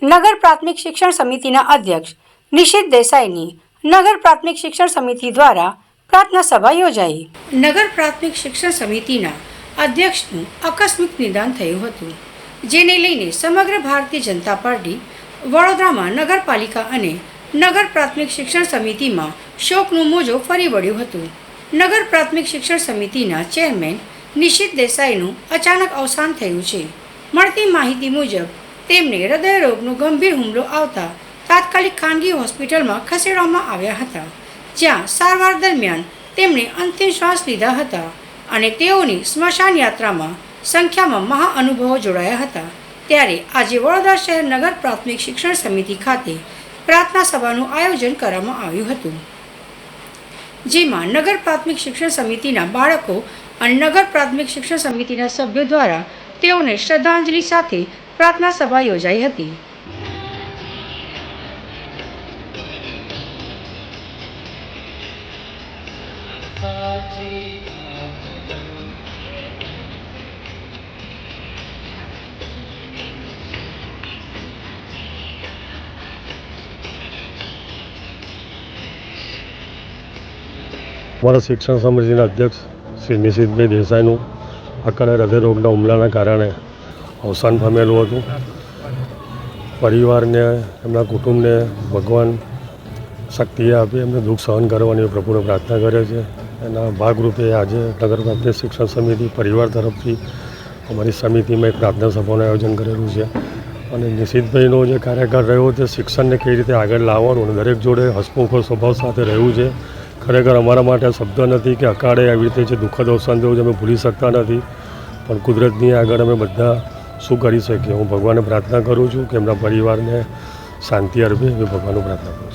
નગર પ્રાથમિક શિક્ષણ સમિતિના અધ્યક્ષ નિશિત દેસાઈની નગર પ્રાથમિક શિક્ષણ સમિતિ દ્વારા પ્રાર્થના સભા યોજાઈ. નગર પ્રાથમિક શિક્ષણ સમિતિના અધ્યક્ષનું આકસ્મિક નિદાન થયું હતું, જેને લઈને સમગ્ર ભારતીય જનતા પાર્ટી, વડોદરામાં નગરપાલિકા અને નગર પ્રાથમિક શિક્ષણ સમિતિમાં શોકનું મોજો ફરી વળ્યું હતું. નગર પ્રાથમિક શિક્ષણ સમિતિના ચેરમેન નિશિત દેસાઈનું અચાનક અવસાન થયું છે. મળતી માહિતી મુજબ તેમને હૃદયરોગનો ગંભીર હુમલો આવતા તાત્કાલિક ખાનગી હોસ્પિટલમાં ખસેડવામાં આવ્યા હતા, જ્યાં સારવાર દરમિયાન તેમણે અંતિમ શ્વાસ લીધા હતા અને તેઓની સ્મશાન યાત્રામાં સંખ્યામાં મહાઅનુભવો જોડાયા હતા. ત્યારે આજે વડોદરા શહેર નગર પ્રાથમિક શિક્ષણ સમિતિ ખાતે પ્રાર્થના સભાનું આયોજન કરવામાં આવ્યું હતું. જેમાં નગર પ્રાથમિક શિક્ષણ સમિતિના બાળકો અને નગર પ્રાથમિક શિક્ષણ સમિતિના સભ્યો દ્વારા તેઓને શ્રદ્ધાંજલિ સાથે પ્રાર્થના સભા યોજાઈ હતી. અમારા શિક્ષણ સમિતિના અધ્યક્ષ શ્રી નિશિતભાઈ દેસાઈનું અકાળે હૃદયરોગના હુમલાના કારણે અવસાન પામેલું હતું. પરિવારને, એમના કુટુંબને ભગવાન શક્તિ આપી, એમને દુઃખ સહન કરવાની પ્રભુને પ્રાર્થના કરે છે. એના ભાગરૂપે આજે નગર પ્રાથમિક શિક્ષણ સમિતિ પરિવાર તરફથી અમારી સમિતિમાં એક પ્રાર્થના સભાનું આયોજન કરેલું છે. અને નિશિતભાઈનો જે કાર્યકાળ રહ્યો તે શિક્ષણને કઈ રીતે આગળ લાવવાનું અને દરેક જોડે હસમુખો સ્વભાવ સાથે રહ્યું છે, ખરેખર અમારા માટે શબ્દ નથી કે અકાળે આવી રીતે જે દુઃખદ અવસાન થયું છે, અમે ભૂલી શકતા નથી. પણ કુદરતની આગળ અમે બધા શું કરી શકીએ હું ભગવાનને પ્રાર્થના કરું છું કે એમના પરિવારને શાંતિ અર્પે એ ભગવાનને પ્રાર્થના કરું છું.